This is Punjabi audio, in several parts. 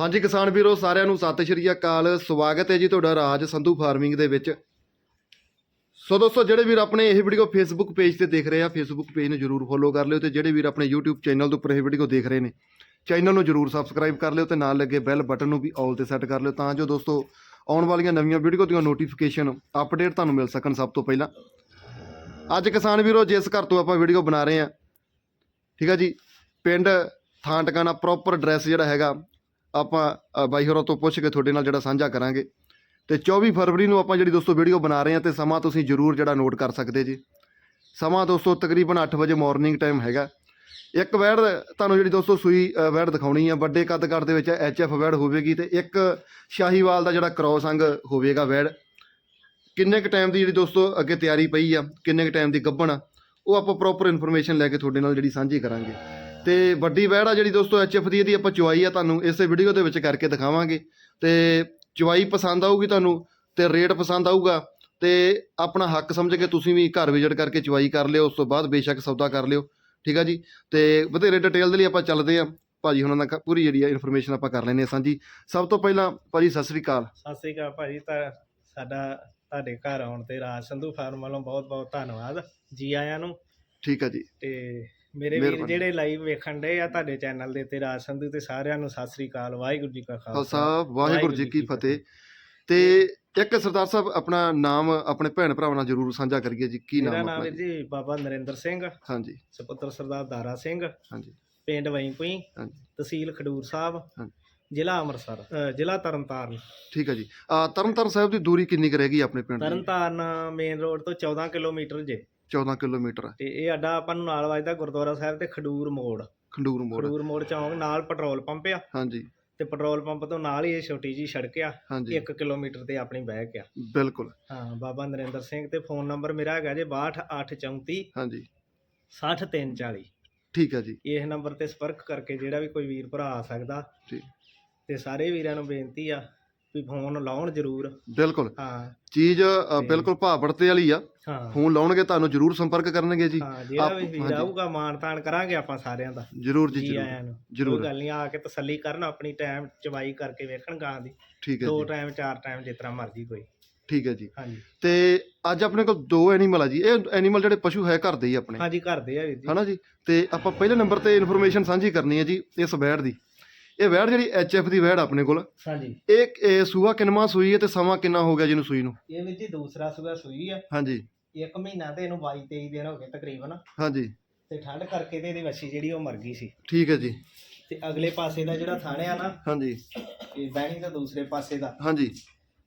ਹਾਂਜੀ, ਕਿਸਾਨ ਵੀਰੋ, ਸਾਰਿਆਂ ਨੂੰ ਸਤਿ ਸ਼੍ਰੀ ਅਕਾਲ। ਸਵਾਗਤ ਹੈ ਜੀ ਤੁਹਾਡਾ ਰਾਜ ਸੰਧੂ ਫਾਰਮਿੰਗ ਦੇ ਵਿੱਚ। ਸੋ ਦੋਸਤੋ, ਜਿਹੜੇ ਵੀਰ ਆਪਣੇ ਇਹ ਵੀਡੀਓ ਫੇਸਬੁੱਕ ਪੇਜ ਤੇ ਦੇਖ ਰਹੇ ਆ ਫੇਸਬੁੱਕ ਪੇਜ ਨੂੰ ਜਰੂਰ ਫੋਲੋ ਕਰ ਲਿਓ ਤੇ ਜਿਹੜੇ ਵੀਰ ਆਪਣੇ YouTube ਚੈਨਲ ਦੇ ਉੱਪਰ ਇਹ ਵੀਡੀਓ ਦੇਖ ਰਹੇ ਨੇ ਚੈਨਲ ਨੂੰ ਜਰੂਰ ਸਬਸਕ੍ਰਾਈਬ ਕਰ ਲਿਓ ਤੇ ਨਾਲ ਲੱਗੇ ਬੈਲ ਬਟਨ ਨੂੰ ਵੀ ਆਲ ਤੇ ਸੈੱਟ ਕਰ ਲਿਓ ਤਾਂ ਜੋ ਦੋਸਤੋ ਆਉਣ ਵਾਲੀਆਂ ਨਵੀਆਂ ਵੀਡੀਓ ਦੀਆਂ ਨੋਟੀਫਿਕੇਸ਼ਨ ਅਪਡੇਟ ਤੁਹਾਨੂੰ ਮਿਲ ਸਕਣ ਸਭ ਤੋਂ ਪਹਿਲਾਂ। ਅੱਜ ਕਿਸਾਨ ਵੀਰੋ, ਜਿਸ ਘਰ ਤੋਂ ਆਪਾਂ ਵੀਡੀਓ ਬਣਾ ਰਹੇ ਆ, ਠੀਕ ਆ ਜੀ, ਪਿੰਡ ਥਾਂ ਟਿਕਾਣਾ ਪ੍ਰੋਪਰ ਐਡਰੈਸ ਜਿਹੜਾ ਹੈਗਾ ਆਪਾਂ ਬਾਈ ਹੋਰਾਂ ਤੋਂ ਪੁੱਛ ਕੇ ਤੁਹਾਡੇ ਨਾਲ ਜਿਹੜਾ ਸਾਂਝਾ ਕਰਾਂਗੇ। ਤੇ 24 ਫਰਵਰੀ ਨੂੰ ਆਪਾਂ ਜਿਹੜੀ ਦੋਸਤੋ ਵੀਡੀਓ ਬਣਾ ਰਹੇ ਹਾਂ ਤੇ ਸਮਾਂ ਤੁਸੀਂ ਜਰੂਰ ਜਿਹੜਾ ਨੋਟ ਕਰ ਸਕਦੇ ਜੀ। ਸਮਾਂ ਦੋਸਤੋ ਤਕਰੀਬਨ 8 ਵਜੇ ਮਾਰਨਿੰਗ ਟਾਈਮ ਹੈਗਾ। ਇੱਕ ਵੈੜ ਤੁਹਾਨੂੰ ਜਿਹੜੀ ਦੋਸਤੋ ਸੂਈ ਅ, ਵੈੜ ਦਿਖਾਉਣੀ ਆ। ਵੱਡੇ ਕੱਦ ਕੱਦ ਦੇ ਵਿੱਚ ਐਫ ਵੈੜ ਹੋਵੇਗੀ ਤੇ ਇੱਕ ਸ਼ਾਹੀਵਾਲ ਦਾ ਜਿਹੜਾ ਕ੍ਰੋਸ ਅੰਗ ਹੋਵੇਗਾ ਵੈੜ। ਕਿੰਨੇ ਕ ਟਾਈਮ ਦੀ ਜਿਹੜੀ ਦੋਸਤੋ ਅੱਗੇ ਤਿਆਰੀ ਪਈ ਆ ਕਿੰਨੇ ਕ ਟਾਈਮ ਦੀ ਗੱਭਣ ਆ ਉਹ ਆਪਾਂ ਪ੍ਰੋਪਰ ਇਨਫੋਰਮੇਸ਼ਨ ਲੈ ਕੇ ਤੁਹਾਡੇ ਨਾਲ ਜਿਹੜੀ ਸਾਂਝੀ ਕਰਾਂਗੇ। ਤੇ ਵੱਡੀ ਵੈੜ ਆ ਜਿਹੜੀ ਦੋਸਤੋ ਐਫ ਦੀ ਇਹਦੀ ਆਪਾਂ ਚੁਆਈ ਆ ਤੁਹਾਨੂੰ ਇਸੇ ਵੀਡੀਓ ਦੇ ਵਿੱਚ ਕਰਕੇ ਦਿਖਾਵਾਂਗੇ। ਤੇ ਚੁਆਈ ਪਸੰਦ ਆਊਗੀ ਤੁਹਾਨੂੰ ਤੇ ਰੇਟ ਪਸੰਦ ਆਊਗਾ ਤੇ ਆਪਣਾ ਹੱਕ ਸਮਝ ਕੇ ਤੁਸੀਂ ਵੀ ਘਰ ਵਿਜ਼ਿਟ ਕਰਕੇ ਚੁਆਈ ਕਰ ਲਿਓ ਉਸ ਤੋਂ ਬਾਅਦ ਬੇਸ਼ੱਕ ਸੌਦਾ ਕਰ ਲਿਓ ਠੀਕ ਆ ਜੀ? ਤੇ ਵਧੇਰੇ ਡਿਟੇਲ ਦੇ ਲਈ ਆਪਾਂ ਚੱਲਦੇ ਆ। ਭਾਜੀ ਹੁਣਾਂ ਦਾ ਪੂਰੀ ਜਿਹੜੀ ਆ ਇਨਫੋਰਮੇਸ਼ਨ ਆਪਾਂ ਕਰ ਲੈਨੇ ਆ ਸਾਂਝੀ। ਸਭ ਤੋਂ ਪਹਿਲਾਂ ਭਾਜੀ ਸਤਿ ਸ੍ਰੀ ਅਕਾਲ। ਸਤਿ ਸ੍ਰੀ ਅਕਾਲ ਭਾਜੀ ਤਾਂ ਸਾਡਾ ਤੁਹਾਡੇ ਘਰ ਆਉਣ ਤੇ ਰਾਜ ਸੰਧੂ ਫਾਰਮ ਵੱਲੋਂ ਬਹੁਤ ਬਹੁਤ ਧੰਨਵਾਦ ਜੀ ਆਇਆਂ ਨੂੰ। ਠੀਕ ਆ ਜੀ। ਤੇ ਮੇਰੇ ਵੀਰ ਮਿਹਰਬਾਨੀ। ਜਿਹੜੇ ਲਾਈਵ ਵੇਖਣ ਦੇ ਆ ਤੁਹਾਡੇ ਚੈਨਲ ਦੇ ਤੇ ਰਾਜ ਸੰਧੂ ਤੇ ਸਾਰਿਆਂ ਨੂੰ ਸਤਿ ਸ੍ਰੀ ਅਕਾਲ ਵਾਹਿਗੁਰੂ ਜੀ ਕਾ ਖਾਲਸਾ। ਖਾਲਸਾ ਵਾਹਿਗੁਰੂ ਜੀ ਕੀ ਫਤਿਹ। ਤੇ ਇੱਕ ਸਰਦਾਰ ਸਾਹਿਬ ਆਪਣਾ ਨਾਮ ਆਪਣੇ ਭੈਣ ਭਰਾਵਾਂ ਨਾਲ ਜਰੂਰ ਸਾਂਝਾ ਕਰੀਏ ਜੀ ਕੀ ਮੇਰਾ ਨਾਮ ਨਾਮ ਆਪਣਾ? ਹੈ ਜੀ? ਜੀ ਬਾਬਾ ਨਰਿੰਦਰ ਸਿੰਘ ਹਾਂਜੀ। ਸੁਪੁੱਤਰ ਸਰਦਾਰ ਦਾਰਾ ਸਿੰਘ ਹਾਂਜੀ। ਪਿੰਡ ਵਈਪੁਈ ਹਾਂਜੀ। ਤਹਿਸੀਲ ਖਡੂਰ ਸਾਹਿਬ ਹਾਂਜੀ। ਜ਼ਿਲ੍ਹਾ ਅੰਮ੍ਰਿਤਸਰ ਅ, ਜ਼ਿਲ੍ਹਾ ਤਰਨਤਾਰਨ। ਠੀਕ ਹੈ ਜੀ। ਤਰਨਤਾਰਨ ਸਾਹਿਬ ਦੀ ਦੂਰੀ ਕਿੰਨੀ ਕੁ ਰਹਿ ਗਈ ਆਪਣੇ ਪਿੰਡ ਦੀ? ਤਰਨਤਾਰਨ ਮੇਨ ਰੋਡ ਤੋਂ 14 ਕਿਲੋਮੀਟਰ ਜੇ। 14 ਕਿਲੋਮੀਟਰ। ਆ, ਤੇ ਇਹ ਅੱਡਾ ਆਪਾਂ ਨੂੰ ਨਾਲ ਵੱਜਦਾ ਗੁਰਦੁਆਰਾ ਸਾਹਿਬ ਤੇ ਖਡੂਰ ਮੋੜ। ਖੰਡੂਰ ਮੋੜ। ਖਡੂਰ ਮੋੜ ਚੌਂਕ ਨਾਲ ਪੈਟਰੋਲ ਪੰਪ ਆ। ਹਾਂਜੀ। ਤੇ ਪੈਟਰੋਲ ਪੰਪ ਤੋਂ ਨਾਲ ਹੀ ਇਹ ਛੋਟੀ ਜੀ ਸੜਕ ਆ। ਹਾਂਜੀ। 1 ਕਿਲੋਮੀਟਰ ਤੇ ਆਪਣੀ ਬੈਕ ਆ। ਬਿਲਕੁਲ। ਹਾਂ ਬਾਬਾ ਨਰਿੰਦਰ ਸਿੰਘ ਤੇ ਫੋਨ ਨੰਬਰ ਮੇਰਾ ਹੈਗਾ ਜੇ 62834 ਹਾਂਜੀ। 60340 ਠੀਕ ਹੈ ਜੀ। ਇਸ ਨੰਬਰ ਤੇ ਸੰਪਰਕ ਕਰਕੇ ਜਿਹੜਾ ਵੀ ਕੋਈ ਵੀਰ ਭਰਾ ਆ ਸਕਦਾ। ਠੀਕ। ਤੇ ਸਾਰੇ ਵੀਰਾਂ ਨੂੰ ਬੇਨਤੀ ਆ ਵੀ ਫੋਨ ਲਾਉਣ ਜ਼ਰੂਰ। ਬਿਲਕੁਲ। ਹਾਂ। ਚੀਜ਼ ਅ, ਬਿਲਕੁਲ ਭਾਅ ਵੜਤੇ ਵਾਲੀ ਆ। ਹਾਂ। ਫੋਨ ਲਾਉਣਗੇ ਤੁਹਾਨੂੰ ਜਰੂਰ ਸੰਪਰਕ ਕਰਨਗੇ ਜੀ। ਹਾਂ ਜਿਹੜਾ ਵੀ ਵੀਰ। ਆਊਗਾ ਮਾਣ ਤਾਣ ਕਰਾਂਗੇ ਆਪਾਂ ਸਾਰਿਆਂ ਦਾ। ਜਰੂਰ ਜੀ ਜੀ ਜਰੂਰ। ਆਇਆਂ ਨੂੰ। ਜ਼ਰੂਰ। ਕੋਈ ਗੱਲ ਨਹੀਂ ਆ ਕੇ ਤਸੱਲੀ ਕਰਨ ਆਪਣੀ ਟਾਈਮ ਚਵਾਈ ਕਰਕੇ ਵੇਖਣ ਗਾਂ ਦੀ। ਠੀਕ ਹੈ ਦੋ ਜੀ। ਟਾਈਮ ਚਾਰ ਟਾਈਮ ਜਿਸ ਤਰ੍ਹਾਂ ਮਰਜ਼ੀ ਕੋਈ। ਠੀਕ ਹੈ ਜੀ। ਹਾਂਜੀ। ਤੇ ਅੱਜ ਆਪਣੇ ਕੋਲ ਦੋ ਐਨੀਮਲ ਆ ਜੀ। ਇਹ ਐਨੀਮਲ ਜਿਹੜੇ ਪਸ਼ੂ ਹੈ ਘਰ ਦੇ ਹੀ ਆਪਣੇ। ਹਾਂਜੀ ਕਰਦੇ ਆ ਵੀਰ ਜੀ। ਹਨਾ ਜੀ? ਤੇ ਆਪਾਂ ਪਹਿਲੇ ਨੰਬਰ ਤੇ ਇਨਫੋਰਮੇਸ਼ਨ ਸਾਂਝੀ ਕਰਨੀ ਹੈ ਜੀ ਇਸ ਵੈੜ ਦੀ। ਇਹ ਵੈੜ ਜਿਹੜੀ ਐਫ ਦੀ ਵੈੜ ਆਪਣੇ ਕੋਲ ਹਾਂਜੀ। ਇਹ ਇਹ ਸੂਆ ਕਿੰਨਵਾਂ ਸੂਈ ਹੈ ਤੇ ਸਮਾਂ ਕਿੰਨਾ ਹੋ ਗਿਆ ਜਿਹਨੂੰ ਸੂਈ ਨੂੰ? ਇਹ ਵਿੱਚ ਹੀ ਦੂਸਰਾ ਸੂਆ ਸੂਈ ਆ। ਹਾਂਜੀ। ਇੱਕ ਮਹੀਨਾ ਤੇ ਇਹਨੂੰ 22 23 ਦਿਨ ਹੋ ਗਏ ਤਕਰੀਬਨ। ਹਾਂਜੀ। ਤੇ ਠੰਡ ਕਰਕੇ ਤੇ ਇਹਦੀ ਵੱਛੀ ਜਿਹੜੀ ਉਹ ਮਰ ਗਈ ਸੀ। ਠੀਕ ਹੈ ਜੀ। ਤੇ ਅਗਲੇ ਪਾਸੇ ਦਾ ਜਿਹੜਾ ਥਾਣੇ ਆ ਨਾ ਹਾਂਜੀ। ਇਹ ਬਹਿਣੀ ਦਾ ਦੂਸਰੇ ਪਾਸੇ ਦਾ ਹਾਂਜੀ।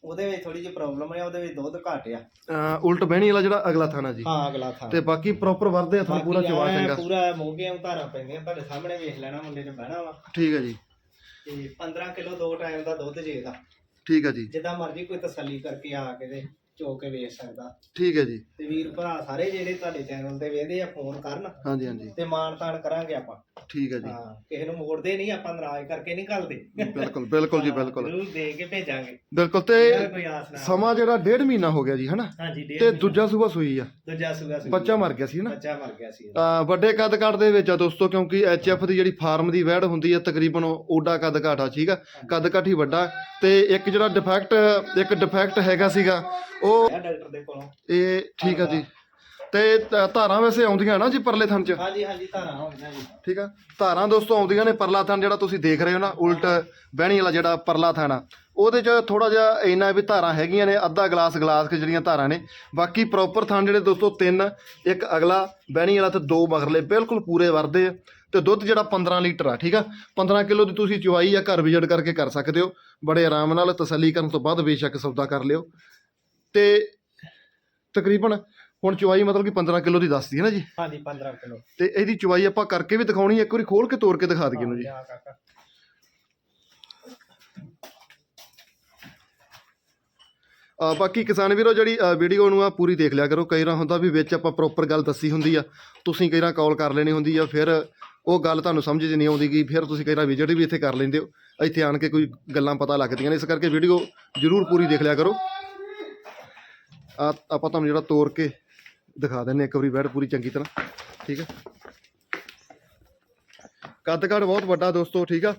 ਉਹਦੇ ਵਿੱਚ ਥੋੜੀ ਜਿਹੀ ਪ੍ਰੋਬਲਮ ਆ ਉਹਦੇ ਵਿੱਚ ਦੁੱਧ ਘੱਟ ਆ। ਅਹ ਉਲਟ ਬਹਿਣੀ ਵਾਲਾ ਜਿਹੜਾ ਅਗਲਾ ਥਾਣਾ ਜੀ। ਹਾਂ ਅਗਲਾ ਥਾਂ ਤੇ ਬਾਕੀ ਪ੍ਰੋਪਰ ਵਰਦੇ ਹੱਥਾਂ ਪੂਰਾ ਬਾਕੀ ਚਵਾ ਐਂ ਚੰਗਾ। ਪੂਰਾ ਮੋਗੀਆਂ ਉਤਾਰਾਂ ਪੈਂਦੀਆਂ ਤੁਹਾਡੇ ਸਾਹਮਣੇ ਵੇਖ ਲੈਣਾ ਮੁੰਡੇ ਨੇ ਬਹਿਣਾ ਵਾ। ਠੀਕ ਹੈ ਜੀ। ਤੇ 15 ਕਿਲੋ ਦੋ ਟਾਈਮ ਦਾ ਦੁੱਧ ਜੇ ਦਾ। ਠੀਕ ਹੈ ਜੀ। ਜਿੱਦਾਂ ਮਰਜ਼ੀ ਕੋਈ ਤਸੱਲੀ ਕਰਕੇ ਆ ਕੇ ਤੇ ਚੋ ਕੇ ਵੇਚ ਸਕਦਾ। ਠੀਕ ਹੈ ਜੀ। ਤੇ ਵੀਰ ਭਰਾ ਸਾਰੇ ਜਿਹੜੇ ਤੁਹਾਡੇ ਚੈਨਲ ਤੇ ਵੇਖਦੇ ਆ ਫੋਨ ਕਰਨ ਹਾਂਜੀ ਹਾਂਜੀ। ਤੇ ਮਾਣ ਤਾਣ ਕਰਾਂਗੇ ਆਪਾਂ। ਠੀਕ ਹੈ ਜੀ। ਹਾਂ ਕਿਸੇ ਨੂੰ ਮੋੜਦੇ ਨਹੀਂ ਆਪਾਂ ਨਾਰਾਜ਼ ਕਰਕੇ ਨਹੀਂ ਘੱਲਦੇ। ਬਿਲਕੁਲ ਬਿਲਕੁਲ ਜੀ ਬਿਲਕੁਲ। ਜ਼ਰੂਰ ਦੇ ਕੇ ਭੇਜਾਂਗੇ। ਬਿਲਕੁਲ ਤੇ ਕੋਈ ਆਸ ਨਾ ਸਮਾਂ ਜਿਹੜਾ ਡੇਢ ਮਹੀਨਾ ਹੋ ਗਿਆ ਜੀ ਹਨਾ? ਹਾਂਜੀ ਡੇਢ ਤੇ ਮਹੀਨਾ। ਦੂਜਾ ਸੂਆ ਸੂਈ ਆ। ਦੂਜਾ ਸੂਗਾ ਸੀ ਬੱਚਾ ਮਰ ਗਿਆ ਸੀ ਹਨਾ? ਬੱਚਾ ਮਰ ਗਿਆ ਸੀ। ਅਹ ਵੱਡੇ ਕੱਦ ਕਾਠ ਦੇ ਵਿੱਚ ਆ ਦੋਸਤੋ ਕਿਉਂਕਿ ਐਫ ਦੀ ਜਿਹੜੀ ਫਾਰਮ ਦੀ ਵੈੜ ਹੁੰਦੀ ਹੈ ਤਕਰੀਬਨ ਓਡਾ ਕੱਦ ਕਾਠ ਆ ਠੀਕ ਆ? ਕੱਦ ਕਾਠ ਹੀ ਵੱਡਾ। ਤੇ ਇੱਕ ਜਿਹੜਾ ਡਿਫੈਕਟ ਇੱਕ ਡਿਫੈਕਟ ਹੈਗਾ ਸੀਗਾ ਉਹ ਇਹ ਡਾਕਟਰ ਦੇ ਕੋਲੋਂ। ਇਹ ਠੀਕ ਆ ਜੀ। ਤੇ ਧ- ਧਾਰਾਂ ਵੈਸੇ ਆਉਂਦੀਆਂ ਨਾ ਜੀ ਪਰਲੇ ਥਣ ਚ? ਹਾਂਜੀ ਹਾਂਜੀ ਧਾਰਾਂ ਹੋਣੀਆਂ ਜੀ। ਠੀਕ ਆ। ਧਾਰਾਂ ਦੋਸਤੋ ਆਉਂਦੀਆਂ ਨੇ ਪਰਲਾ ਥਣ ਜਿਹੜਾ ਤੁਸੀਂ ਦੇਖ ਰਹੇ ਹੋ ਨਾ ਉਲਟ ਬਹਿਣੀ ਵਾਲਾ ਜਿਹੜਾ ਪਰਲਾ ਥਣ ਆ। ਉਹਦੇ ਚ ਥੋੜਾ ਜਿਹਾ ਇੰਨਾ ਵੀ ਧਾਰਾਂ ਹੈਗੀਆਂ ਨੇ ਅੱਧਾ ਗਲਾਸ ਗਲਾਸ ਕੇ ਜਿਹੜੀਆਂ ਧਾਰਾਂ ਨੇ। ਬਾਕੀ ਪ੍ਰੋਪਰ ਥਣ ਜਿਹੜੇ ਦੋਸਤੋ ਤਿੰਨ ਇੱਕ ਅਗਲਾ ਬਹਿਣੀ ਵਾਲਾ ਤੇ ਦੋ ਮਗਰਲੇ ਬਿਲਕੁਲ ਪੂਰੇ ਵਰਦੇ ਆ। ਤੇ ਦੁੱਧ ਜਿਹੜਾ 15 ਲੀਟਰ ਆ ਠੀਕ ਆ? 15 ਕਿਲੋ ਦੀ ਤੁਸੀਂ ਚੁਆਈ ਜਾਂ ਘਰ ਵਿਜਿਟ ਕਰਕੇ ਕਰ ਸਕਦੇ ਹੋ। ਬੜੇ ਆਰਾਮ ਨਾਲ ਤਸੱਲੀ ਕਰਨ ਤੋਂ ਬਾਅਦ ਬੇਸ਼ੱਕ ਸੌਦਾ ਕਰ ਲਿਓ। ਤੇ ਤਕਰੀਬਨ ਹੁਣ ਚੁਆਈ ਮਤਲਬ ਕਿ 15 ਕਿਲੋ ਦੀ ਦੱਸਦੀ ਹੈ ਨਾ ਜੀ? ਹਾਂਜੀ 15 ਕਿਲੋ। ਤੇ ਇਹਦੀ ਚੁਆਈ ਆਪਾਂ ਕਰਕੇ ਵੀ ਦਿਖਾਉਣੀ ਹੈ ਇੱਕ ਵਾਰੀ ਖੋਲ ਕੇ ਤੋੜ ਕੇ ਦਿਖਾ ਦਈਏ ਨੂੰ ਜੀ। ਕਾਕਾ ਅ, ਬਾਕੀ ਕਿਸਾਨ ਵੀਰੋ ਜਿਹੜੀ ਵੀਡੀਓ ਨੂੰ ਆ ਪੂਰੀ ਦੇਖ ਲਿਆ ਕਰੋ। ਕਈ ਵਾਰ ਹੁੰਦਾ ਵੀ ਵਿੱਚ ਆਪਾਂ ਪ੍ਰੋਪਰ ਗੱਲ ਦੱਸੀ ਹੁੰਦੀ ਆ ਤੁਸੀਂ ਕਈ ਵਾਰ ਕਾਲ ਕਰ ਲੈਣੀ ਹੁੰਦੀ ਆ ਫਿਰ ਉਹ ਗੱਲ ਤੁਹਾਨੂੰ ਸਮਝ 'ਚ ਨਹੀਂ ਆਉਂਦੀ ਗੀ ਫਿਰ ਤੁਸੀਂ ਕਈ ਵਾਰ ਵਿਜ਼ਿਟ ਵੀ ਇੱਥੇ ਕਰ ਲੈਂਦੇ ਹੋ। ਇੱਥੇ ਆਣ ਕੇ ਕੋਈ ਗੱਲਾਂ ਪਤਾ ਲੱਗਦੀਆਂ ਨੇ ਇਸ ਕਰਕੇ ਵੀਡੀਓ ਜ਼ਰੂਰ ਪੂਰੀ ਦੇਖ ਲਿਆ ਕਰੋ। ਆ ਆਪਾਂ ਤੁਹਾਨੂੰ ਜਿਹੜਾ ਤੋੜ ਕੇ ਦਿਖਾ ਦਿੰਨੇ ਇੱਕ ਵਾਰੀ ਬੈਡ ਪੂਰੀ ਚੰਗੀ ਤਰ੍ਹਾਂ, ਠੀਕ ਹੈ? ਕੱਦ ਕਾਠ ਬਹੁਤ ਵੱਡਾ ਦੋਸਤੋ, ਠੀਕ ਆ?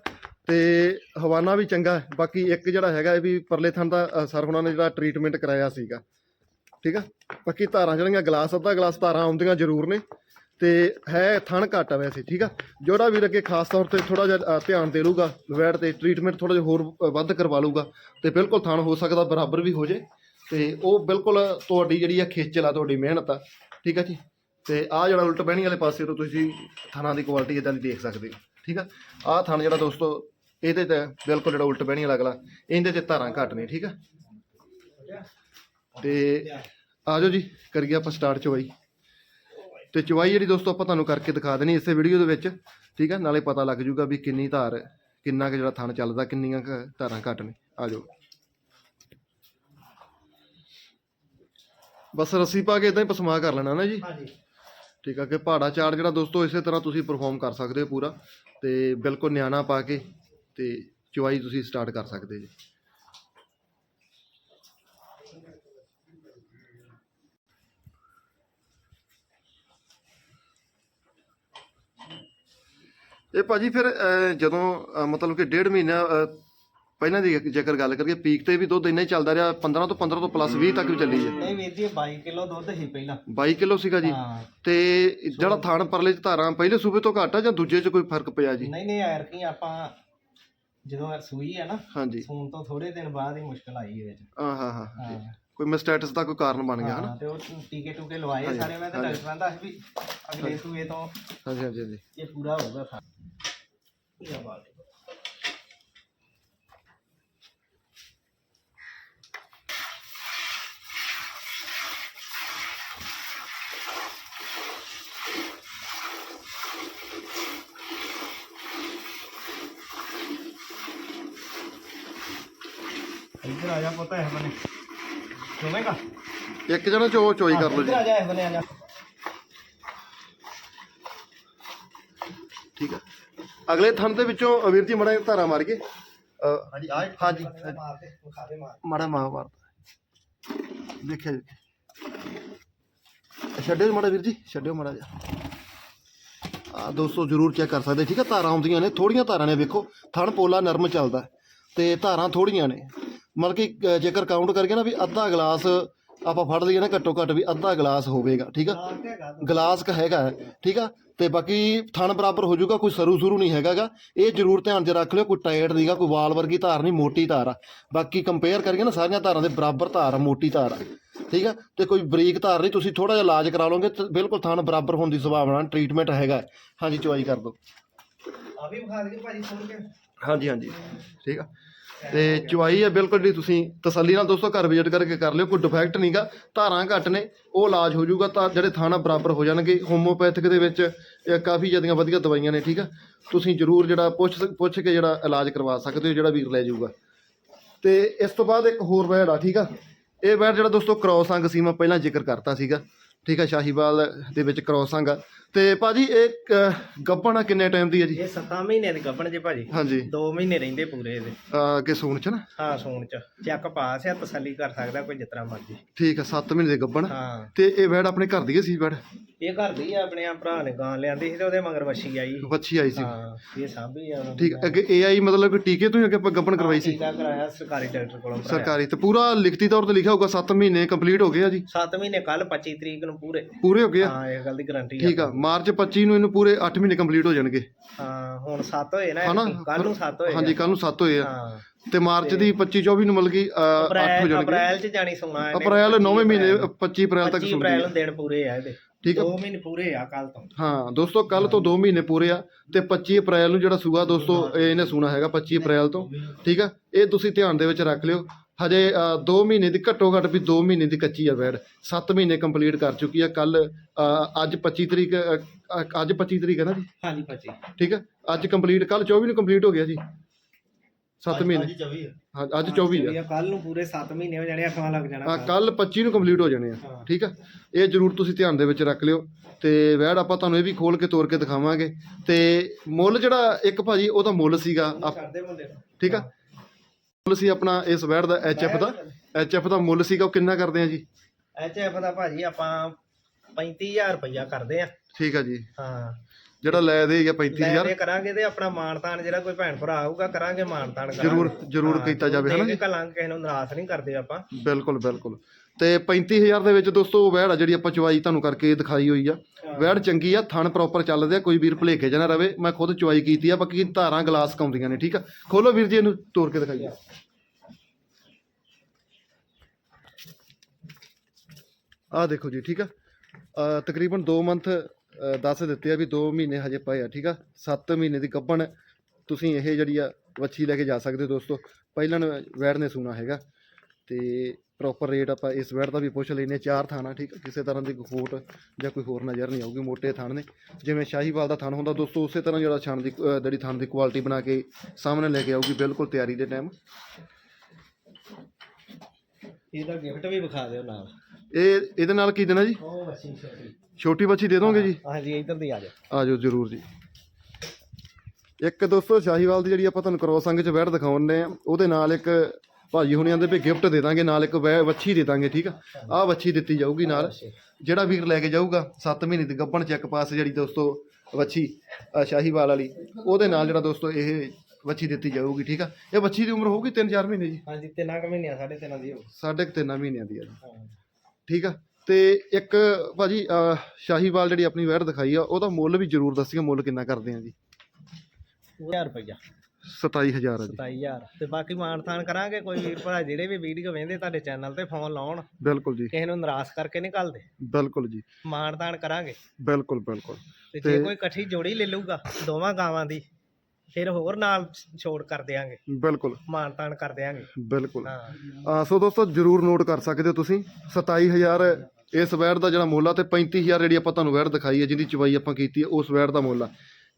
ਤੇ ਹਵਾਨਾ ਵੀ ਚੰਗਾ ਬਾਕੀ ਇੱਕ ਜਿਹੜਾ ਹੈਗਾ ਇਹ ਵੀ ਪਰਲੇ ਥਣ ਦਾ ਸਰ ਹੁਣਾਂ ਨੇ ਜਿਹੜਾ ਟ੍ਰੀਟਮੈਂਟ ਕਰਾਇਆ ਸੀਗਾ, ਠੀਕ ਆ? ਬਾਕੀ ਧਾਰਾਂ ਜਿਹੜੀਆਂ ਗਲਾਸ, ਅੱਧਾ ਗਲਾਸ ਧਾਰਾਂ ਆਉਂਦੀਆਂ ਜ਼ਰੂਰ ਨੇ, ਤੇ ਹੈ ਥਣ ਘੱਟ ਆ ਵੈਸੇ, ਠੀਕ ਆ? ਜਿਹੜਾ ਵੀ ਲੱਗੇ ਖਾਸ ਤੌਰ ਤੇ ਥੋੜਾ ਜਿਹਾ ਧਿਆਨ ਦੇ ਲੂਗਾ ਵੈਟ ਤੇ ਟ੍ਰੀਟਮੈਂਟ ਥੋੜਾ ਜਿਹਾ ਹੋਰ ਵੱਧ ਕਰਵਾ ਲੂਗਾ ਤੇ ਬਿਲਕੁਲ ਥਣ ਹੋ ਸਕਦਾ, ਬਰਾਬਰ ਵੀ ਹੋ ਜੇ। ਤੇ ਉਹ ਬਿਲਕੁਲ ਤੁਹਾਡੀ ਜਿਹੜੀ ਆ ਖੇਚਲ ਆ, ਤੁਹਾਡੀ ਮਿਹਨਤ ਆ, ਠੀਕ ਆ ਜੀ? ਤੇ ਆ ਜਿਹੜਾ ਉਲਟ ਬਹਿਣੀ ਵਾਲੇ ਪਾਸੇ ਤੋਂ ਤੁਸੀਂ ਥਣਾਂ ਦੀ ਕੁਆਲਿਟੀ ਇਦਾਂ ਦੀ ਦੇਖ ਸਕਦੇ ਹੋ, ਠੀਕ ਆ? ਆ ਥਣ ਜਿਹੜਾ ਦੋਸਤੋ, ਇਹਦੇ ਤੇ ਬਿਲਕੁਲ ਜਿਹੜਾ ਉਲਟ ਬਹਿਣੀ ਵਾਲਾ ਅਗਲਾ, ਇਹਦੇ ਤੇ ਧਾਰਾਂ ਘੱਟ ਨੇ, ਠੀਕ ਆ? ਤੇ ਆ ਜਾਓ ਜੀ, ਕਰੀਏ ਆਪਾਂ ਸਟਾਰਟ ਚਵਾਈ ਤੇ ਚਵਾਈ ਜਿਹੜੀ ਦੋਸਤੋ ਆਪਾਂ ਤੁਹਾਨੂੰ ਕਰਕੇ ਦਿਖਾ ਦੇਣੀ ਇਸੇ ਵੀਡੀਓ ਦੇ ਵਿੱਚ, ਠੀਕ ਆ? ਨਾਲੇ ਪਤਾ ਲੱਗ ਜੂਗਾ ਵੀ ਕਿੰਨੀ ਧਾਰ, ਕਿੰਨਾ ਕੁ ਜਿਹੜਾ ਥਣ ਚੱਲਦਾ, ਕਿੰਨੀਆਂ ਕੁ ਧਾਰਾਂ ਘੱਟ ਨੇ। ਆ ਬਸ ਰੱਸੀ ਪਾ ਕੇ ਇਦਾਂ ਹੀ ਪਸਮਾ ਕਰ ਲੈਣਾ ਨਾ ਜੀ। ਹਾਂਜੀ। ਠੀਕ ਆ ਕਿ ਪਹਾੜਾ ਚਾੜ ਜਿਹੜਾ ਦੋਸਤੋ ਇਸੇ ਤਰ੍ਹਾਂ ਤੁਸੀਂ ਪਰਫਾਰਮ ਕਰ ਸਕਦੇ ਹੋ ਪੂਰਾ ਤੇ ਬਿਲਕੁਲ ਨਿਆਣਾ ਪਾ ਕੇ ਤੇ ਚੁਆਈ ਤੁਸੀਂ ਸਟਾਰਟ ਕਰ ਸਕਦੇ ਜੀ। ਇਹ ਭਾਜੀ ਫਿਰ ਜਦੋਂ ਮਤਲਬ ਕਿ ਡੇਢ ਮਹੀਨਾ ਪਹਿਲਾਂ ਦੀ ਜੇਕਰ ਗੱਲ ਕਰੀਏ ਪੀਕ ਤੇ ਵੀ ਦੁੱਧ ਇੰਨਾ ਹੀ ਚੱਲਦਾ ਰਿਹਾ 15 ਤੋਂ 15 ਤੋਂ ਪਲੱਸ 20 ਤੱਕ ਵੀ ਚੱਲੀ ਹੈ ਨਹੀਂ ਵੀਰ ਜੀ 22 ਕਿਲੋ ਦੁੱਧ ਸੀ ਪਹਿਲਾਂ। 22 ਕਿਲੋ ਸੀਗਾ ਜੀ। ਹਾਂ। ਤੇ ਜਿਹੜਾ ਥਣ ਪਰਲੇ ਚ ਧਾਰਾਂ ਪਹਿਲੇ ਸੂਬੇ ਤੋਂ ਘੱਟ ਆ ਜਾਂ ਦੂਜੇ ਚ ਕੋਈ ਫ਼ਰਕ ਪਿਆ ਜੀ? ਨਹੀਂ ਨਹੀਂ ਯਾਰ ਕੀ ਆਪਾਂ ਜਦੋਂ ਇਹ ਸੂਈ ਹੈ ਨਾ ਹਾਂਜੀ। ਸੂਣ ਤੋਂ ਥੋੜੇ ਦਿਨ ਬਾਅਦ ਹੀ ਮੁਸ਼ਕਲ ਆਈ ਇਹਦੇ ਚ। ਹਾਂ ਹਾਂ ਹਾਂ। ਹਾਂ। ਕੋਈ ਮਿਸਟੇਟਸ ਦਾ ਕੋਈ ਕਾਰਨ ਬਣ ਗਿਆ ਹਨਾ? ਹਾਂ ਤੇ ਉਹ ਟੀਕੇ ਟੂਕੇ ਲਵਾਏ ਸਾਰੇ ਮੈਂ ਤੇ। ਡਾਕਟਰਾਂ ਦਾ ਸੀ ਵੀ ਅਗਲੇ ਸੂਏ ਤੋਂ ਹਾਂਜੀ ਹਾਂਜੀ ਹਾਂਜੀ। ਇਹ ਪੂਰਾ ਹੋਊਗਾ ਥਾ ਇਹ ਬਾਤ ਹੈ। ਇੱਧਰ ਆ ਜਾ ਪਤਾ ਹੈ ਬਨੇ। ਚੁਵੇਂਗਾ ਇੱਕ ਜਣਾ ਚੋ ਚੋਈ ਕਰ ਲਓ ਜੀ। ਇੱਧਰ ਆ ਜਾ ਇਹ ਬਨੇ ਆ ਜਾ। ਠੀਕ ਆ। ਅਗਲੇ ਥਣ ਦੇ ਵਿੱਚੋਂ ਅ, ਵੀਰ ਜੀ ਮੜਾ ਧਾਰਾ ਮਾਰ ਕੇ ਅ, ਹਾਂਜੀ। ਹਾਂਜੀ ਮਾਰ ਦੇ ਖਾ ਦੇ ਮਾਰ। ਮਾੜਾ ਮਾਰ ਮਾਰ। ਦੇਖਿਆ ਜੀ ਛੱਡਿਓ ਮੜਾ ਵੀਰ ਜੀ ਛੱਡਿਓ ਮੜਾ ਜੀ ਆ ਦੋਸਤੋ ਜਰੂਰ ਚੈੱਕ ਕਰ ਸਕਦੇ। ਠੀਕ ਆ ਧਾਰਾਂ ਆਉਂਦੀਆਂ ਨੇ ਥੋੜੀਆਂ ਧਾਰਾਂ ਨੇ ਵੇਖੋ। ਥਣ ਪੋਲਾ ਨਰਮ ਚੱਲਦਾ। ਹੈ ਤੇ ਧਾਰਾਂ ਥੋੜੀਆਂ ਨੇ। ਮਤਲਬ ਕਿ ਜੇਕਰ ਕਾਊਂਟ ਕਰਕੇ ਨਾ ਵੀ ਅੱਧਾ ਗਲਾਸ ਆਪਾਂ ਫੜ ਲਈਏ ਨਾ ਘੱਟੋ ਘੱਟ ਵੀ ਅੱਧਾ ਗਲਾਸ ਹੋਵੇਗਾ, ਠੀਕ ਆ? ਮਾਰ ਹੈਗਾ ਗਲਾਸ ਕ ਹੈਗਾ, ਠੀਕ ਆ? ਤੇ ਬਾਕੀ ਥਣ ਬਰਾਬਰ ਹੋ ਜਾਊਗਾ, ਕੋਈ ਸਰੂ ਸਰੂ ਨਹੀਂ ਹੈਗਾਗਾ। ਇਹ ਜ਼ਰੂਰ ਧਿਆਨ 'ਚ ਰੱਖ ਲਿਓ, ਕੋਈ ਟਾਇਰ ਨਹੀਂਗਾ ਕੋਈ ਵਾਲ ਵਰਗੀ ਧਾਰ ਨਹੀਂ, ਮੋਟੀ ਧਾਰ ਆ। ਬਾਕੀ ਕੰਪੇਅਰ ਕਰਕੇ ਨਾ, ਸਾਰੀਆਂ ਧਾਰਾਂ ਦੇ ਬਰਾਬਰ ਧਾਰ ਆ, ਮੋਟੀ ਧਾਰ ਆ, ਠੀਕ ਆ? ਤੇ ਕੋਈ ਬਰੀਕ ਧਾਰ ਨਹੀਂ, ਤੁਸੀਂ ਥੋੜਾ ਜਿਹਾ ਇਲਾਜ ਕਰਾ ਲਓਗੇ ਬਿਲਕੁਲ ਥਣ ਬਰਾਬਰ ਹੋਣ ਦੀ ਸੰਭਾਵਨਾ ਟ੍ਰੀਟਮੈਂਟ ਹੈਗਾ। ਹਾਂਜੀ, ਚੁਆਈ ਕਰ ਦਿਓ। ਆ ਵੀ ਵਿਖਾ ਦੇ ਭਾਜੀ ਖੋਲ ਕੇ। ਹਾਂਜੀ ਹਾਂਜੀ। ਠੀਕ ਆ। ਤੇ ਚੁਆਈ ਹੈ ਬਿਲਕੁਲ ਜਿਹੜੀ ਤੁਸੀਂ ਤਸੱਲੀ ਨਾਲ ਦੋਸਤੋ ਘਰ ਵਿਜ਼ਿਟ ਕਰਕੇ ਕਰ ਲਿਓ, ਕੋਈ ਡਿਫੈਕਟ ਨਹੀਂਗਾ ਧਾਰਾਂ ਘੱਟ ਨੇ, ਉਹ ਇਲਾਜ ਹੋ ਜਾਊਗਾ, ਤਾਂ ਜਿਹੜੇ ਥਾਣਾ ਬਰਾਬਰ ਹੋ ਜਾਣਗੇ ਹੋਮੋਪੈਥਿਕ ਦੇ ਵਿੱਚ, ਇਹ ਕਾਫੀ ਜਿਆਦੀਆਂ ਵਧੀਆ ਦਵਾਈਆਂ ਨੇ, ਠੀਕ ਆ। ਤੁਸੀਂ ਜਰੂਰ ਜਿਹੜਾ ਪੁੱਛ ਪੁੱਛ ਕੇ ਜਿਹੜਾ ਇਲਾਜ ਕਰਵਾ ਸਕਦੇ ਹੋ, ਜਿਹੜਾ ਵੀਰ ਲੈ ਜਾਊਗਾ। ਤੇ ਇਸ ਤੋਂ ਬਾਅਦ ਇੱਕ ਹੋਰ ਬੈਡ ਆ, ਠੀਕ ਆ। ਇਹ ਬੈਡ ਜਿਹੜਾ ਦੋਸਤੋ ਕ੍ਰੋਸ ਅੰਗ ਸੀ ਮੈਂ ਪਹਿਲਾਂ ਜ਼ਿਕਰ ਕਰਤਾ ਸੀਗਾ। ਠੀਕ ਆ ਸ਼ਾਹੀਵਾਲ ਦੇ ਵਿੱਚ ਕ੍ਰੋਸ ਅੰਗ ਆ। ਤੇ ਭਾਜੀ ਇਹ ਆ ਕਿੰਨੇ ਟਾਈਮ ਦੀ ਹੈ ਜੀ? ਇਹ 7 ਮਹੀਨੇ ਦੀ ਗੱਭਣ ਜੇ ਭਾਜੀ। ਹਾਂਜੀ। 2 ਮਹੀਨੇ ਰਹਿੰਦੇ ਪੂਰੇ ਇਹਦੇ। ਅਹ, ਕਿ ਸੂਣ ਚ ਨਾ? ਹਾਂ ਸੂਣ ਚ। ਚੈੱਕ ਪਾਸ ਆ ਤਸੱਲੀ ਕਰ ਸਕਦਾ ਕੋਈ ਜਿਤਨਾ ਮਰਜ਼ੀ। ਠੀਕ ਆ 7 ਮਹੀਨੇ ਦੇ ਗੱਭਣ। ਹਾਂ। ਤੇ ਇਹ ਬੈਡ ਆਪਣੇ ਘਰ ਦੀ ਹੀ ਸੀ ਬੈਡ ਇਹ ਘਰ ਦੀ ਆ ਆਪਣੇ ਆ ਭਰਾ ਨੇ ਗਾਂ ਲਿਆਂਦੀ ਸੀ ਤੇ ਉਹਦੇ ਮਗਰ ਵੱਛੀ ਆਈ ਵੱਛੀ ਆਈ ਸੀ। ਹਾਂ ਇਹ ਸਾਂਭੀ ਆ ਠੀਕ ਅੱਗੇ ਏਆਈ ਮਤਲਬ ਕਿ ਟੀਕੇ ਤੋਂ ਹੀ ਅੱਗੇ ਆਪਾਂ ਗੱਭਣ ਕਰਵਾਈ ਸੀ। ਟੀਕਾ ਕਰਾਇਆ ਸਰਕਾਰੀ ਡਾਕਟਰ ਕੋਲੋਂ ਭਰਾਇਆ। ਸਰਕਾਰੀ ਤੇ ਪੂਰਾ ਲਿਖਤੀ ਤੌਰ ਤੇ ਲਿਖਿਆ ਹੋਊਗਾ 7 ਮਹੀਨੇ ਕੰਪਲੀਟ ਹੋ ਗਏ ਆ ਜੀ। ਸੱਤ ਮਹੀਨੇ ਕੱਲ 25 ਤਰੀਕ ਨੂੰ ਪੂਰੇ। ਪੂਰੇ ਹੋ ਗਏ ਆ? ਹਾਂ ਇਹ ਗੱਲ ਦੀ ਗਾਰੰਟੀ ਠੀਕ ਆ ਮਾਰਚ 25 ਨੂੰ ਇਹਨੂੰ ਪੂਰੇ 8 ਮਹੀਨੇ ਕੰਪਲੀਟ ਹੋ ਜਾਣਗੇ। ਹਾਂ ਹੁਣ 7 ਹੋਏ ਨਾ ਹਨਾ? ਕੱਲ ਨੂੰ 7 ਹੋਏ ਹਾਂਜੀ ਕੱਲ ਨੂੰ 7 ਹੋਏ ਆ। ਹਾਂ। ਤੇ ਮਾਰਚ ਦੀ 25 24 ਨੂੰ ਮਤਲਬ ਕਿ 8 ਹੋ ਅਪ੍ਰੈਲ ਜਾਣਗੇ। ਅਪ੍ਰੈਲ ਚ ਜਾਣੀ ਸੁਣਾ ਇਹਨੇ। ਅਪ੍ਰੈਲ 9ਵੇਂ 25 ਮਹੀਨੇ ਅਪ੍ਰੈਲ। 25 ਅਪ੍ਰੈਲ ਤੱਕ 25 ਸੁਣਦੀ ਅਪ੍ਰੈਲ ਆ ਨੂੰ ਦਿਨ ਪੂਰੇ ਆ ਇਹਦੇ। ਠੀਕ ਆ? 2 ਮਹੀਨੇ ਪੂਰੇ ਆ ਕੱਲ ਤੋਂ। ਹਾਂ ਦੋਸਤੋ ਕੱਲ ਤੋਂ 2 ਮਹੀਨੇ ਪੂਰੇ ਆ ਤੇ 25 ਅਪ੍ਰੈਲ ਨੂੰ ਜਿਹੜਾ ਸੂਆ ਦੋਸਤੋ ਇਹ ਇਹਨੇ ਸੂਣਾ ਹੈਗਾ 25 ਅਪ੍ਰੈਲ ਤੋਂ ਠੀਕ ਆ? ਇਹ ਤੁਸੀਂ ਧਿਆਨ ਦੇ ਵਿੱਚ ਰੱਖ ਲਿਓ। ਹਜੇ 2 ਮਹੀਨੇ ਦੀ ਘੱਟੋ ਘੱਟ ਵੀ 2 ਮਹੀਨੇ ਦੀ ਕੱਚੀ ਆ ਵੈੜ 7 ਮਹੀਨੇ ਕੰਪਲੀਟ ਕਰ ਚੁੱਕੀ ਆ ਕੱਲ ਅੱਜ 25 ਤਰੀਕ ਅੱਜ 25 ਤਰੀਕ ਹੈ ਨਾ ਜੀ? ਹਾਂਜੀ 25 ਠੀਕ ਆ? ਅੱਜ ਕੰਪਲੀਟ ਕੱਲ 24 ਨੂੰ ਕੰਪਲੀਟ ਹੋ ਗਿਆ ਜੀ। 7 ਮਹੀਨੇ। ਹਾਂ ਅੱਜ 24 ਆ। ਕੱਲ ਨੂੰ ਪੂਰੇ 7 ਮਹੀਨੇ ਹੋ ਜਾਣੇ ਅੱਠਵਾਂ ਲੱਗ ਜਾਣਾ ਹਾਂ ਕੱਲ 25 ਨੂੰ ਕੰਪਲੀਟ ਹੋ ਜਾਣੇ ਆ। ਠੀਕ ਆ? ਇਹ ਜਰੂਰ ਤੁਸੀਂ ਧਿਆਨ ਦੇ ਵਿੱਚ ਰੱਖ ਲਿਓ। ਤੇ ਵੈੜ ਆਪਾਂ ਤੁਹਾਨੂੰ ਇਹ ਵੀ ਖੋਲ ਕੇ ਤੋੜ ਕੇ ਦਿਖਾਵਾਂਗੇ। ਤੇ ਮੁੱਲ ਜਿਹੜਾ ਇੱਕ ਭਾਜੀ ਉਹਦਾ ਮੁੱਲ ਸੀਗਾ ਠੀਕ ਆ? ਮੁੱਲ ਸੀ ਆਪਣਾ ਇਸ ਵੈੜ ਦਾ ਐਚਐਫ ਦਾ। ਐਚਐਫ ਦਾ। ਮੁੱਲ ਸੀਗਾ ਉਹ ਕਿੰਨਾ ਕਰਦੇ ਆ ਜੀ? ਐਚਐਫ ਦਾ ਭਾਜੀ ਆਪਾਂ 35000 ਰੁਪਇਆ ਕਰਦੇ ਆ। ਠੀਕ ਆ ਜੀ। ਹਾਂ। ਜਿਹੜਾ ਲੈ ਦੇ ਜਾਂ ਲੈ 35000 ਦੇ ਕਰਾਂਗੇ ਤੇ ਆਪਣਾ ਮਾਨਤਾਨ ਜਿਹੜਾ ਕੋਈ ਭੈਣ ਭਰਾ ਆਊਗਾ ਕਰਾਂਗੇ ਮਾਨਤਾਨ ਕਰਾਂਗੇ। ਜ਼ਰੂਰ ਜ਼ਰੂਰ ਹਾਂ, ਕੀਤਾ ਜਾਵੇ ਹਨਾ ਜੀ? ਕਲਾਂਗੇ ਕਿਸੇ ਨੂੰ ਨਿਰਾਸ਼ ਨਹੀਂ ਕਰਦੇ ਆਪਾਂ। ਬਿਲਕੁਲ ਬਿਲਕੁਲ। ਤੇ 35000 ਦੇ ਵਿੱਚ ਦੋਸਤੋ ਵੈੜ ਆ ਜਿਹੜੀ ਆਪਾਂ ਚਵਾਈ ਤੁਹਾਨੂੰ ਕਰਕੇ ਦਿਖਾਈ ਹੋਈ ਆ। ਵੈੜ ਚੰਗੀ ਆ ਥਣ ਪ੍ਰੋਪਰ ਚੱਲਦੇ ਆ ਕੋਈ ਵੀਰ ਭੁਲੇਖੇ ਜਨਾ ਰਵੇ। ਮੈਂ ਖੁਦ ਚਵਾਈ ਕੀਤੀ ਆ ਬਾਕੀ ਧਾਰਾਂ ਗਲਾਸ ਕਾਉਂਦੀਆਂ ਨੇ ਠੀਕ ਆ? ਖੋਲੋ ਵੀਰ ਜੀ ਇਹਨੂੰ ਤੋੜ ਕੇ ਦਿਖਾਈਏ। ਆਹ ਦੇਖੋ ਜੀ ਠੀਕ ਆ? ਅਹ ਤਕਰੀਬਨ 2 ਮੰਥ ਦੱਸ ਦਿੱਤੇ ਆ ਵੀ 2 ਮਹੀਨੇ ਹਜੇ ਪਏ ਆ ਠੀਕ ਆ? 7 ਮਹੀਨੇ ਦੀ ਗੱਭਣ ਤੁਸੀਂ ਇਹ ਜਿਹੜੀ ਆ ਵੱਛੀ ਲੈ ਕੇ ਜਾ ਸਕਦੇ ਹੋ ਦੋਸਤੋ। ਪਹਿਲਾਂ ਵੈੜ ਨੇ ਸੂਣਾ ਹੈਗਾ ਤੇ ਪ੍ਰੋਪਰ ਰੇਟ ਆਪਾਂ ਇਸ ਵੈੜ ਦਾ ਵੀ ਪੁੱਛ ਲੈਨੇ ਚਾਰ ਥਾਣਾ ਠੀਕ ਕਿਸੇ ਤਰ੍ਹਾਂ ਦੀ ਖੋਟ ਜਾਂ ਕੋਈ ਹੋਰ ਨਜ਼ਰ ਨਹੀਂ ਆਊਗੀ ਮੋਟੇ ਥਣ ਨੇ। ਜਿਵੇਂ ਸ਼ਾਹੀਵਾਲ ਦਾ ਥਣ ਹੁੰਦਾ ਦੋਸਤੋ ਉਸੇ ਤਰ੍ਹਾਂ ਜਿਹੜਾ ਛਣ ਦੀ ਜਿਹੜੀ ਥਣ ਦੀ ਕੁਆਲਿਟੀ ਬਣਾ ਕੇ ਸਾਹਮਣੇ ਲੈ ਕੇ ਆਊਗੀ ਬਿਲਕੁਲ ਤਿਆਰੀ ਦੇ ਟਾਈਮ ਇਹਦਾ ਗਿਫਟ ਵੀ ਵਿਖਾ ਦਿਓ ਨਾਲ। ਇਹ ਇਹਦੇ ਨਾਲ ਕੀ ਦੇਣਾ ਜੀ? ਉਹ ਮੱਛੀ ਛੋਟੀ। ਛੋਟੀ ਬੱਚੀ ਦੇ ਦੋਗੇ ਜੀ? ਹਾਂਜੀ ਇੱਧਰ ਦੀ ਆ ਜਾ ਆ ਜਾਓ ਜਰੂਰ ਜੀ। ਇੱਕ ਦੋਸਤੋ ਸ਼ਾਹੀਵਾਲ ਦੀ ਜਿਹੜੀ ਆਪਾਂ ਤੁਹਾਨੂੰ ਕਰੋਸ ਸੰਗ ਚ ਵੈੜ ਦਿਖਾਉਂਦੇ ਆ ਉਹਦੇ ਨਾਲ ਇੱਕ ਭਾਜੀ ਹੁਣੀ ਆਂਦੇ ਵੀ ਗਿਫਟ ਦੇ ਦਾਂਗੇ ਨਾਲ ਇੱਕ ਵੈ- ਵੱਛੀ ਦੇ ਦਾਂਗੇ ਠੀਕ ਆ? ਆਹ ਵੱਛੀ ਦਿੱਤੀ ਜਾਊਗੀ ਨਾਲ। ਜਿਹੜਾ ਵੀਰ ਲੈ ਕੇ ਜਾਊਗਾ 7 ਮਹੀਨੇ ਦੀ ਗੱਭਣ ਚੈੱਕ ਪਾਸ ਜਿਹੜੀ ਦੋਸਤੋ ਵੱਛੀ ਸ਼ਾਹੀਵਾਲ ਵਾਲੀ ਉਹਦੇ ਨਾਲ ਜਿਹੜਾ ਦੋਸਤੋ ਇਹ ਵੱਛੀ ਦਿੱਤੀ ਜਾਊਗੀ ਠੀਕ ਆ? ਇਹ ਵੱਛੀ ਦੀ ਉਮਰ ਹੋਊਗੀ 3-4 ਮਹੀਨੇ ਜੀ? ਹਾਂਜੀ ਤਿੰਨਾਂ ਕੁ ਮਹੀਨਿਆਂ ਸਾਢੇ ਤਿੰਨਾਂ ਦੀ ਹੋ ਸਾਢੇ ਕੁ ਤਿੰਨਾਂ ਮਹੀਨਿਆਂ ਦੀ ਆ ਜੀ। ਹਾਂ। ਠੀਕ ਆ? ਤੇ ਇੱਕ ਭਾਜੀ ਅਹ, ਸ਼ਾਹੀਵਾਲ ਜਿਹੜੀ ਆਪਣੀ ਵੈੜ ਦਿਖਾਈ ਆ ਉਹਦਾ ਮੁੱਲ ਵੀ ਜ਼ਰੂਰ ਦੱਸਿਓ ਮੁੱਲ ਕਿੰਨਾ ਕਰਦੇ ਆ ਜੀ? 1000 ਰੁਪਇਆ 27000 ਆ ਜੀ। 27000 ਤੇ ਬਾਕੀ ਮਾਨਤਾਨ ਕਰਾਂਗੇ ਕੋਈ ਵੀਰ ਭਰਾ ਜਿਹੜੇ ਵੀ ਵੀਡੀਓ ਵੇਖਦੇ ਤੁਹਾਡੇ ਚੈਨਲ ਤੇ ਫੋਨ ਲਾਉਣ ਬਿਲਕੁਲ ਜੀ। ਕਿਸੇ ਨੂੰ ਨਿਰਾਸ਼ ਕਰਕੇ ਨਹੀਂ ਘੱਲਦੇ। ਬਿਲਕੁਲ ਜੀ। ਮਾਨਤਾਨ ਕਰਾਂਗੇ। ਬਿਲਕੁਲ ਬਿਲਕੁਲ। ਤੇ ਜੇ ਕੋਈ ਇਕੱਠੀ ਜੋੜੀ ਲੈ ਲਊਗਾ ਦੋਵਾਂ ਗਾਵਾਂ ਦੀ ਫਿਰ ਹੋਰ ਨਾਲ ਛੋੜ ਕਰ ਦਿਆਂਗੇ। ਬਿਲਕੁਲ। ਮਾਨਤਾਨ ਕਰ ਦਿਆਂਗੇ। ਬਿਲਕੁਲ। ਸੋ ਦੋਸਤੋ ਜਰੂਰ ਨੋਟ ਕਰ ਸਕਦੇ ਹੋ ਤੁਸੀਂ। 27000 ਇਸ ਵੈੜ ਦਾ ਜਿਹੜਾ ਮੁੱਲ ਆ ਤੇ 35000 ਜਿਹੜੀ ਆਪਾਂ ਤੁਹਾਨੂੰ ਵੈੜ ਦਿਖਾਈ ਹੈ ਜਿਹਦੀ ਚਵਾਈ ਆਪਾਂ ਕੀਤੀ ਹੈ ਉਸ ਵੈੜ ਦਾ ਮੁੱਲ ਆ।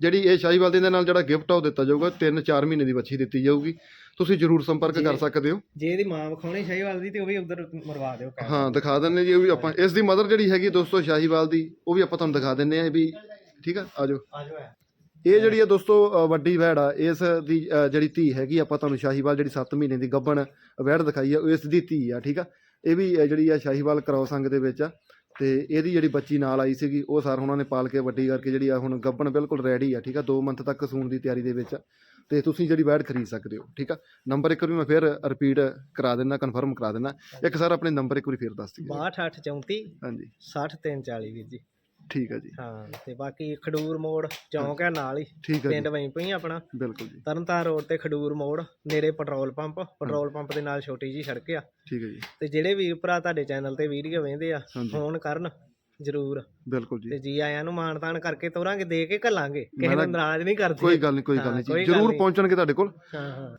ਜਿਹੜੀ ਇਹ ਸ਼ਾਹੀਵਾਲ ਦੇ ਨਾਲ ਜਿਹੜਾ ਗਿਫਟ ਆ ਉਹ ਦਿੱਤਾ ਜਾਊਗਾ 3-4 ਮਹੀਨੇ ਦੀ ਵੱਛੀ ਦਿੱਤੀ ਜਾਊਗੀ। ਤੁਸੀਂ ਜਰੂਰ ਸੰਪਰਕ ਕਰ ਸਕਦੇ ਹੋ। ਜੇ ਇਹਦੀ ਮਾਂ ਵਿਖਾਉਣੀ ਸ਼ਾਹੀਵਾਲ ਦੀ ਤੇ ਉਹ ਵੀ ਉਧਰ ਮਰਵਾ ਦਿਓ ਹਾਂ ਦਿਖਾ ਦਿੰਨੇ ਜੀ ਉਹ ਵੀ ਆਪਾਂ ਇਸ ਦੀ ਮਦਰ ਜਿਹੜੀ ਹੈਗੀ ਦੋਸਤੋ ਸ਼ਾਹੀਵਾਲ ਦੀ ਉਹ ਵੀ ਆਪਾਂ ਤੁਹਾਨੂੰ ਦਿਖਾ ਦਿੰਨੇ ਆ ਵੀ ਠੀਕ ਆ ਆਜੋ ਆਜੋ ਇਹ ਜਿਹੜੀ ਆ ਦੋਸਤੋ ਵੱਡੀ ਵੈੜ ਆ ਇਸ ਦੀ ਜਿਹੜੀ ਧੀ ਹੈਗੀ ਆਪਾਂ ਤੁਹਾਨੂੰ ਸ਼ਾਹੀਵਾਲ ਜਿਹੜੀ 7 ਮਹੀਨੇ ਦੀ ਗੱਭਣ ਵੈੜ ਦਿਖਾਈ ਆ ਇਸ ਦੀ ਧੀ ਆ ਠੀਕ ਆ। ਇਹ ਵੀ ਜਿਹੜੀ ਆ ਸ਼ਾਹੀਵਾਲ ਕ੍ਰੋਸ ਅੰਗ ਦੇ ਵਿੱਚ ਆ ਤੇ ਇਹਦੀ ਜਿਹੜੀ ਬੱਚੀ ਨਾਲ ਆਈ ਸੀਗੀ ਉਹ ਸਰ ਉਹਨਾਂ ਨੇ ਪਾਲ ਕੇ ਵੱਡੀ ਕਰਕੇ ਜਿਹੜੀ ਆ ਹੁਣ ਗੱਭਣ ਬਿਲਕੁਲ ਰੈਡੀ ਆ ਠੀਕ ਆ 2 ਮੰਥ ਤੱਕ ਸੂਣ ਦੀ ਤਿਆਰੀ ਦੇ ਵਿੱਚ ਆ ਤੇ ਤੁਸੀਂ ਜਿਹੜੀ ਵੈੜ ਖਰੀਦ ਸਕਦੇ ਹੋ ਠੀਕ ਆ? ਨੰਬਰ ਇੱਕ ਵਾਰੀ ਮੈਂ ਫਿਰ ਰਿਪੀਟ ਕਰਾ ਦਿੰਦਾ ਕਨਫਰਮ ਕਰਾ ਦਿੰਦਾ। ਇੱਕ ਸਰ ਆਪਣੇ ਨੰਬਰ ਇੱਕ ਵਾਰੀ ਫਿਰ ਦੱਸ ਦਿਓ। 6234 ਹਾਂਜੀ। 60340 ਵੀਰ ਜੀ। ਠੀਕ ਆ ਜੀ। ਹਾਂ ਤੇ ਬਾਕੀ ਖਡੂਰ ਮੋੜ ਚੌਂਕ ਹੈ ਨਾਲ ਹੀ। ਠੀਕ ਪਿੰਡ ਜੀ। ਵਹੀਂ ਪਈ ਆਪਣਾ। ਬਿਲਕੁਲ ਜੀ। ਤਰਨਤਾਰਨ ਰੋਡ ਤੇ ਖਡੂਰ ਮੋੜ ਨੇੜੇ ਪੈਟਰੋਲ ਪੰਪ। ਪੈਟਰੋਲ ਪੰਪ ਦੇ ਨਾਲ ਛੋਟੀ ਜੀ ਸੜਕ ਆ। ਠੀਕ ਆ ਜੀ। ਤੇ ਜਿਹੜੇ ਵੀਰ ਭਰਾ ਤੁਹਾਡੇ ਚੈਨਲ ਤੇ ਵੀਡੀਓ ਵੇਖਦੇ ਆ ਹਾਂਜੀ। ਫੋਨ ਕਰਨ ਜ਼ਰੂਰ। ਬਿਲਕੁਲ ਜੀ। ਤੇ ਜੀ ਆਇਆਂ ਨੂੰ ਮਾਨਤਾਨ ਕਰਕੇ ਤੋਰਾਂਗੇ ਦੇ ਕੇ ਘੱਲਾਂਗੇ। ਕਿਸੇ ਨੂੰ ਨਾਰਾਜ਼ ਨਹੀਂ ਕਰਦੇ। ਕੋਈ ਗੱਲ ਨਹੀਂ ਕੋਈ ਗੱਲ ਹਾਂ, ਨਹੀਂ ਕੋਈ ਜੀ ਗੱਲ ਜਰੂਰ ਨਹੀਂ। ਪਹੁੰਚਣਗੇ ਤੁਹਾਡੇ ਕੋਲ। ਹਾਂ ਹਾਂ।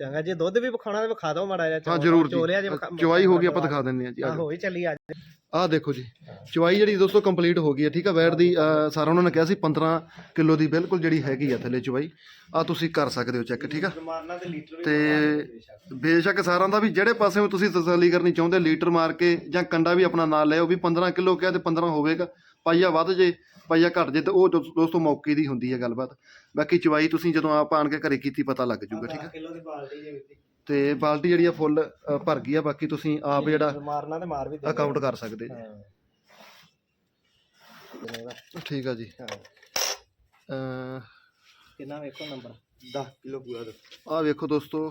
ਚੰਗਾ ਜੇ ਦੁੱਧ ਵੀ ਵਿਖਾਉਣਾ ਤੇ ਵਿਖਾ ਦਿਓ ਮਾੜਾ ਜਿਹਾ ਹਾਂ ਜਰੂਰ ਚੋਲਿਆ ਜੀ ਜੇ ਵਿਖਾ- ਚਵਾਈ ਹੋ ਗਈ ਆਪਾਂ ਦਿਖਾ ਦਿੰਨੇ ਆ ਜੀ ਹਾਂ ਆਜੋ ਹੋਈ ਚੱਲੀ ਅੱਜ ਆਹ ਦੇਖੋ ਜੀ ਚਵਾਈ ਜਿਹੜੀ ਦੋਸਤੋ ਕੰਪਲੀਟ ਹੋ ਗਈ ਹੈ ਠੀਕ ਆ ਵੈਟ ਦੀ ਅਹ, ਸਾਰਾ ਉਹਨਾਂ ਨੇ ਕਿਹਾ ਸੀ 15 ਕਿਲੋ ਦੀ ਬਿਲਕੁਲ ਜਿਹੜੀ ਹੈਗੀ ਆ ਥੱਲੇ ਚਵਾਈ ਆ ਤੁਸੀਂ ਕਰ ਸਕਦੇ ਹੋ ਚੈੱਕ ਠੀਕ ਆ। ਤੇ ਲੀਟਰ ਵੀ ਤੇ ਬੇਸ਼ੱਕ। ਸਾਰਿਆਂ ਦਾ ਵੀ ਜਿਹੜੇ ਪਾਸੇ ਤੁਸੀਂ ਤਸੱਲੀ ਕਰਨੀ ਚਾਹੁੰਦੇ ਲੀਟਰ ਮਾਰ ਕੇ ਜਾਂ ਕੰਡਾ ਵੀ ਆਪਣਾ ਨਾਲ ਲਿਓ ਵੀ 15 ਕਿਲੋ ਕਿਹਾ ਤੇ 15 ਹੋਵੇਗਾ। ਪਾਈਆ ਵੱਧ ਜੇ ਪਾਈਆ ਘਟ ਜੇ ਤੇ ਉਹ ਦੋਸ- ਦੋਸਤੋ ਮੌਕੇ ਦੀ ਹੁੰਦੀ ਹੈ ਗੱਲਬਾਤ। ਬਾਕੀ ਚਵਾਈ ਤੁਸੀਂ ਜਦੋਂ ਆਪ ਆਣ ਕੇ ਘਰੇ ਕੀਤੀ ਪਤਾ ਲੱਗ ਜੂਗਾ ਠੀਕ ਆ? ਕਿਲੋ ਦੀ ਬਾਲਟੀ ਜੇ ਵਿੱਚ ਤੇ ਬਾਲਟੀ ਜਿਹੜੀ ਆ ਫੁੱਲ ਅ, ਭਰ ਗਈ ਆ ਬਾਕੀ ਤੁਸੀਂ ਆਪ ਜਿਹੜਾ ਮਾਰਨਾ ਤੇ ਮਾਰ ਵੀ ਦੇ ਅਕਾਊਂਟ ਕਰ ਸਕਦੇ ਜੀ। ਹਾਂ। ਦਾ? ਠੀਕ ਆ ਜੀ। ਹਾਂ। ਅ ਕਿੰਨਾ ਵੇਖੋ ਨੰਬਰ? 10 ਕਿਲੋ ਪੂਰਾ ਆ ਵੇਖੋ ਦੋਸਤੋ।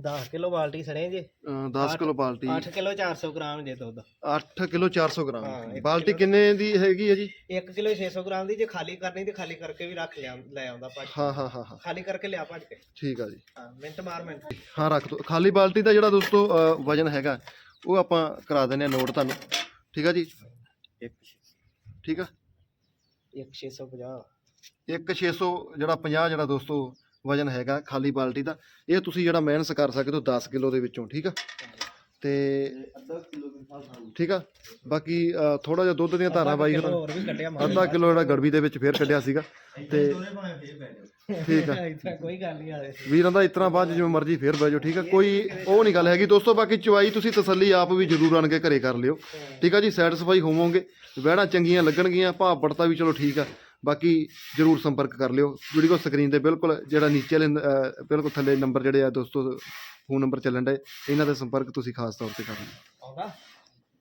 10 ਕਿਲੋ ਬਾਲਟੀ ਸੜੇ ਜੇ। ਅ, 10 ਕਿਲੋ ਬਾਲਟੀ। 8 ਕਿਲੋ 400 ਗ੍ਰਾਮ ਜੇ ਦੁੱਧ। 8 ਕਿਲੋ 400 ਹਾਂ, ਗ੍ਰਾਮ। ਇੱਕ ਬਾਲਟੀ ਕਿੰਨੇ ਦੀ ਹੈਗੀ ਹੈ ਜੀ? 1 ਕਿਲੋ 600 ਗ੍ਰਾਮ ਦੀ ਜੇ ਖਾਲੀ ਕਰਨੀ ਤੇ ਖਾਲੀ ਕਰਕੇ ਵੀ ਰੱਖ ਲਿਆ ਲੈ ਆਉਂਦਾ ਭੱਜ ਹਾਂ ਹਾਂ ਹਾਂ ਹਾਂ। ਖਾਲੀ ਕਰਕੇ ਲਿਆ ਭੱਜ ਕੇ। ਠੀਕ ਆ ਜੀ। ਹਾਂ ਮਿੰਟ ਮਾਰ ਮਿੰਟ। ਹਾਂ ਰੱਖ ਦੋ। ਖਾਲੀ ਬਾਲਟੀ ਦਾ ਜਿਹੜਾ ਦੋਸਤੋ ਅ, ਵਜਨ ਹੈਗਾ ਉਹ ਆਪਾਂ ਕਰਾ ਦਿੰਨੇ ਆ ਨੋਟ ਤੁਹਾਨੂੰ। ਠੀਕ ਆ ਜੀ? ਠੀਕ ਆ? 1650 ਇੱਕ 600 ਜਿਹੜਾ 50 ਜਿਹੜਾ ਦੋਸਤੋ ਵਜਨ ਹੈਗਾ ਖਾਲੀ ਬਾਲਟੀ ਦਾ। ਇਹ ਤੁਸੀਂ ਜਿਹੜਾ ਮਿਹਨਤ ਕਰ ਸਕਦੇ ਹੋ 10 ਕਿਲੋ ਦੇ ਵਿੱਚੋਂ ਠੀਕ ਆ? ਤੇ ਠੀਕ ਆ? ਬਾਕੀ ਥੋੜਾ ਜਿਹਾ ਦੁੱਧ ਦੀਆਂ ਧਾਰਾਂ ਬਾਈ ਕਿਲੋ ਹੋਰ ਵੀ ਕੱਢਿਆ ਮਾਰ ਅੱਧਾ ਕਿਲੋ ਜਿਹੜਾ ਗੜਬੀ ਦੇ ਵਿੱਚ ਫੇਰ ਕੱਢਿਆ ਸੀਗਾ। ਤੇ ਠੀਕ ਆ। ਇਤਨਾ ਕੋਈ ਗੱਲ ਨਹੀਂ ਆਲੇ ਵੀਰਾਂ ਦਾ ਇਤਨਾ ਬਾਅਦ ਜਿਵੇਂ ਮਰਜ਼ੀ ਫੇਰ ਬਹਿ ਜਾਓ ਠੀਕ ਆ? ਕੋਈ ਉਹ ਨਹੀਂ ਗੱਲ ਹੈਗੀ। ਦੋਸਤੋ ਬਾਕੀ ਚਵਾਈ ਤੁਸੀਂ ਤਸੱਲੀ ਆਪ ਵੀ ਜ਼ਰੂਰ ਆਣ ਕੇ ਘਰੇ ਕਰ ਲਿਓ। ਠੀਕ ਆ ਜੀ? ਸੈਟੀਸਫਾਈ ਹੋਵੋਗੇ। ਵਹਿਣਾ ਚੰਗੀਆਂ ਲੱਗਣਗੀਆਂ। ਭਾਅ ਪੜਤਾ ਵੀ ਚਲੋ ਠੀਕ ਆ। ਬਾਕੀ ਜ਼ਰੂਰ ਸੰਪਰਕ ਕਰ ਲਿਓ। ਵੀਡੀਓ ਸਕਰੀਨ ਤੇ ਬਿਲਕੁਲ ਜਿਹੜਾ ਨੀਚੇ ਵਾਲੇ ਬਿਲਕੁਲ ਥੱਲੇ ਨੰਬਰ ਜਿਹੜੇ ਆ ਦੋਸਤੋ ਫੋਨ ਨੰਬਰ ਚੱਲਣ ਦੇ ਇਹਨਾਂ ਦਾ ਸੰਪਰਕ ਤੁਸੀਂ ਖਾਸ ਤੌਰ ਤੇ ਕਰਨਾ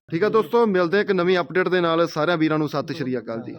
ਠੀਕ ਆ ਦੋਸਤੋ ਮਿਲਦੇ ਇੱਕ ਨਵੀਂ ਅਪਡੇਟ ਦੇ ਨਾਲ। ਸਾਰਿਆਂ ਵੀਰਾਂ ਨੂੰ ਸਤਿ ਸ਼੍ਰੀ ਅਕਾਲ ਜੀ।